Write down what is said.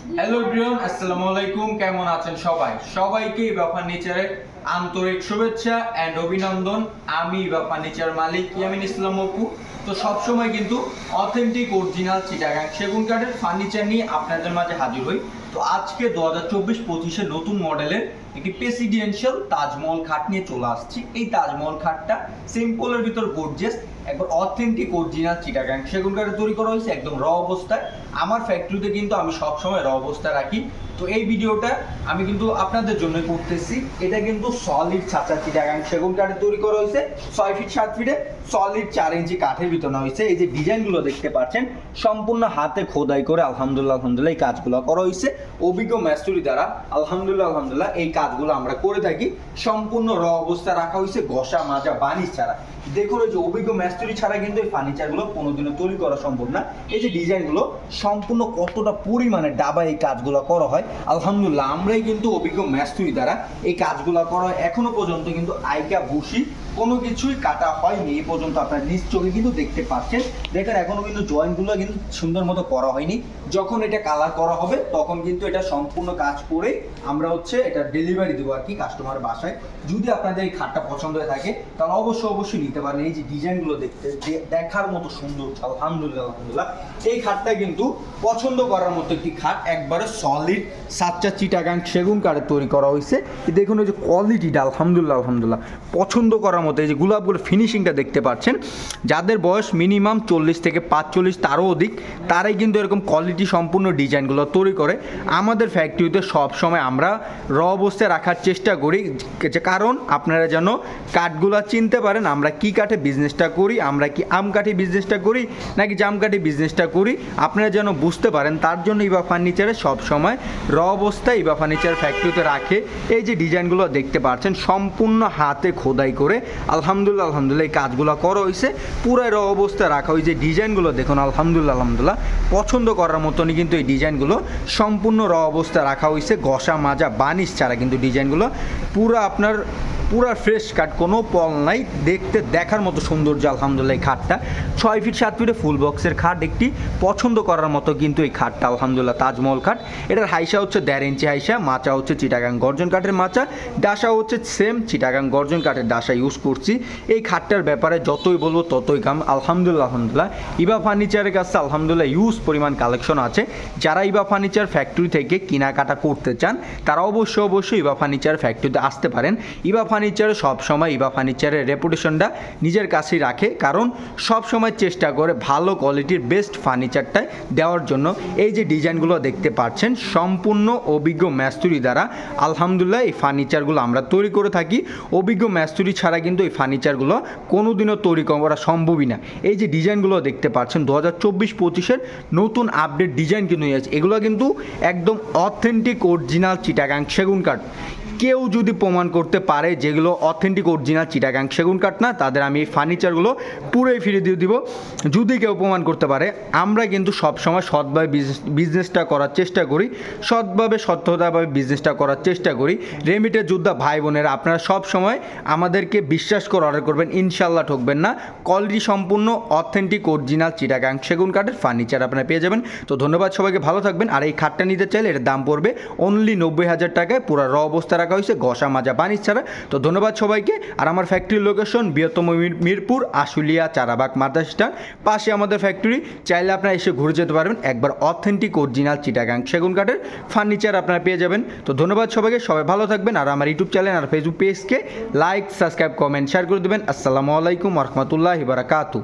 Hello everyone আসসালামু আলাইকুম, কেমন আছেন সবাই? সবাইকে ব্যাপার নেচারের আন্তরিক শুভেচ্ছা অ্যান্ড অভিনন্দন। আমি ব্যাপার নেচার মালিক ইয়ামিন ইসলাম অপু। তো সবসময় কিন্তু অথেন্টিক অরিজিনাল চিটাগাং সেগুন কাঠের ফার্নিচার নিয়ে আপনাদের মাঝে হাজির হই। তো আজকে দু হাজার চব্বিশ পঁচিশে নতুন মডেলের একটি প্রেসিডেন্সিয়াল তাজমহল খাট নিয়ে চলে আসছি। এই তাজমহল খাটটা সিম্পলের ভিতর গর্জেস একবার অথেন্টিক অরিজিনাল চিটাগাং সেগুন কাঠে তৈরি করা হয়েছে, একদম র অবস্থায়। আমার ফ্যাক্টরিতে কিন্তু আমি সবসময় র অবস্থায় রাখি। তো এই ভিডিওটা আমি কিন্তু আপনাদের জন্য করতেছি। এটা কিন্তু সলিড ছাঁচা চিটাগাং সেগুন কাঠে তৈরি করা হয়েছে। ছয় ফিট সাত ফিটে সলিড চার ইঞ্চি কাঠের ভিতরে হয়েছে। এই যে ডিজাইনগুলো দেখতে পাচ্ছেন, সম্পূর্ণ হাতে খোদাই করে আলহামদুলিল্লাহ আলহামদুলিল্লাহ এই কাজগুলো করা হয়েছে। অভিজ্ঞ ম্যাস্টুরি দ্বারা, আলহামদুলিল্লাহ আলহামদুলিল্লাহ এই কাজগুলো আমরা করে থাকি। সম্পূর্ণ র অবস্থা রাখা হয়েছে ঘষা মাজা বানিশ ছাড়া। দেখুন যে অভিজ্ঞ ম্যাস্টুরি ছাড়া কিন্তু এই ফার্নিচারগুলো কোনোদিনও তৈরি করা সম্ভব না। এই যে ডিজাইনগুলো সম্পূর্ণ কতটা পরিমাণে ডাবা এই কাজগুলো করা হয়, আলহামদুলিল্লাহ আমরাই কিন্তু অভিজ্ঞ ম্যাস্টুরি দ্বারা এই কাজগুলো করা হয়। এখনও পর্যন্ত কিন্তু আইকা বসি কোনো কিছুই কাটা হয়নি। এই পর্যন্ত আপনার নিজ চোখে কিন্তু দেখতে পাচ্ছেন। দেখেন, এখনও কিন্তু জয়েন্টগুলো কিন্তু সুন্দর মতো করা হয়নি। যখন এটা কালার করা হবে, তখন কিন্তু এটা সম্পূর্ণ কাজ করে আমরা হচ্ছে এটা ডেলিভারি দেবো আর কি কাস্টমার বাসায়। যদি আপনাদের এই খাটটা পছন্দ হয়ে থাকে, তাহলে অবশ্যই অবশ্যই নিতে পারেন এই যে ডিজাইনগুলো দেখতে দেখার মতো সুন্দর আলহামদুলিল্লাহ আলহামদুলিল্লাহ। এই খাটটা কিন্তু পছন্দ করার মতো একটি খাট, একবারে সলিড সাতটা চিটাগাং সেগুন কাঠের তৈরি করা হয়েছে। দেখুন ওই যে কোয়ালিটিটা আলহামদুলিল্লাহ আলহামদুলিল্লাহ। পছন্দ করার মতো এই যে গোলাপগুলো ফিনিশিংটা দেখতে পাচ্ছেন। যাদের বয়স মিনিমাম চল্লিশ থেকে পাঁচচল্লিশ, তারও অধিক, তারাই কিন্তু এরকম কোয়ালিটি সম্পূর্ণ ডিজাইনগুলো তৈরি করে। আমাদের ফ্যাক্টরিতে সবসময় আমরা র অবস্থায় রাখার চেষ্টা করি যে, কারণ আপনারা যেন কাঠগুলো চিনতে পারেন, আমরা কি কাঠে বিজনেসটা করি, আমরা কি আম কাঠে বিজনেসটা করি, নাকি জাম কাঠে বিজনেসটা করি? আপনারা যেন বুঝতে পারেন, তার জন্য ইবা ফার্নিচারে সবসময় র অবস্থায় ইবা ফার্নিচার ফ্যাক্টরিতে রাখে। এই যে ডিজাইনগুলো দেখতে পাচ্ছেন, সম্পূর্ণ হাতে খোদাই করে। আলহামদুলিল্লাহ আলহামদুলিল্লাহ, এই কাজগুলো করা হয়েছে পুরো র অবস্থায় রাখা হয়েছে ডিজাইনগুলো দেখুন, আলহামদুলিল্লাহ আলহামদুলিল্লাহ, পছন্দ করার মতনই কিন্তু এই ডিজাইনগুলো সম্পূর্ণ র অবস্থায় রাখা হয়েছে ঘষা, মাজা, বানিশ ছাড়া কিন্তু ডিজাইনগুলো পুরো আপনার পুরা ফ্রেশ কাঠ কোনো পল নাই। দেখতে, দেখার মতো সৌন্দর্য, আলহামদুলিল্লাহ এই খাটটা। ছয় ফিট সাত ফিটে ফুল বক্সের খাট, একটি পছন্দ করার মতো কিন্তু এই খাটটা, আলহামদুলিল্লাহ, তাজমহল খাট। এটার হাইসা হচ্ছে দেড় ইঞ্চি হাইসা, মাচা হচ্ছে চিটাগাং গর্জন কাঠের মাচা, ডাসা হচ্ছে সেম চিটাগাং গর্জন কাঠের ডাসা ইউজ করছি। এই খাটটার ব্যাপারে যতই বলব, ততই কাম আলহামদুলিল্লাহ আলহামদুলিল্লাহ। ইবা ফার্নিচারের কাছে আলহামদুলিল্লাহ ইউজ পরিমাণ কালেকশন আছে। যারা ইবা ফার্নিচার ফ্যাক্টরি থেকে কেনাকাটা করতে চান, তারা অবশ্যই অবশ্যই ইবা ফার্নিচার ফ্যাক্টরিতে আসতে পারেন। ইবা ফার্নিচারে সবসময় ইবা ফার্নিচারের রেপুটেশনটা নিজের কাছেই রাখে, কারণ সব সময় চেষ্টা করে ভালো কোয়ালিটির বেস্ট ফার্নিচারটাই দেওয়ার জন্য। এই যে ডিজাইনগুলো দেখতে পাচ্ছেন, সম্পূর্ণ অভিজ্ঞ ম্যাস্তুরি দ্বারা আলহামদুলিল্লাহ এই ফার্নিচারগুলো আমরা তৈরি করে থাকি। অভিজ্ঞ ম্যাস্তুরি ছাড়া কিন্তু এই ফার্নিচারগুলো কোনোদিনও তৈরি করা সম্ভবই না। এই যে ডিজাইনগুলো দেখতে পাচ্ছেন, দু হাজার চব্বিশ পঁচিশের নতুন আপডেট ডিজাইন কিন্তু এগুলো কিন্তু একদম অথেন্টিক অরিজিনাল চিটাগাং সেগুন কাঠ কেউ যদি প্রমাণ করতে পারে যেগুলো অথেন্টিক অরিজিনাল চিটাগাং সেগুন কাঠ না, তাদের আমি ফার্নিচারগুলো পুরোই ফিরে দিয়ে দিব। যদি কেউ প্রমাণ করতে পারে, আমরা কিন্তু সবসময় সৎভাবে বিজনেস বিজনেসটা করার চেষ্টা করি, সৎভাবে, সত্যতাভাবে বিজনেসটা করার চেষ্টা করি। রেমিটের যোদ্ধা ভাই বোনেরা, আপনারা সব সময় আমাদেরকে বিশ্বাস করে অর্ডার করবেন ইনশাল্লাহ ঠকবেন না। কোয়ালিটি সম্পূর্ণ অথেন্টিক অরিজিনাল চিটাগাং সেগুন কাঠের ফার্নিচার আপনারা পেয়ে যাবেন। তো ধন্যবাদ সবাইকে, ভালো থাকবেন। আর এই খাটটা নিতে চাইলে এর দাম পড়বে অনলি নব্বই হাজার টাকায়, পুরো র অবস্থা রাখা হয়েছে ঘষা মাজা বানিশ ছাড়া। তো ধন্যবাদ সবাইকে। আর আমার ফ্যাক্টরির লোকেশন বৃহত্তম মিরপুর আশুলিয়া চারাবাগ মাদ্রাস স্ট্যান্ড পাশে আমাদের ফ্যাক্টরি চাইলে আপনারা এসে ঘুরে যেতে পারবেন। একবার অথেন্টিক অরিজিনাল চিটাগাং সেগুন কাঠের ফার্নিচার আপনারা পেয়ে যাবেন। তো ধন্যবাদ সবাইকে। সবাই ভালো থাকবেন। আর আমার ইউটিউব চ্যানেল আর ফেসবুক পেজকে লাইক সাবস্ক্রাইব কমেন্ট শেয়ার করে দেবেন। আসসালামু আলাইকুম রহমতুল্লাহ বারাকাতু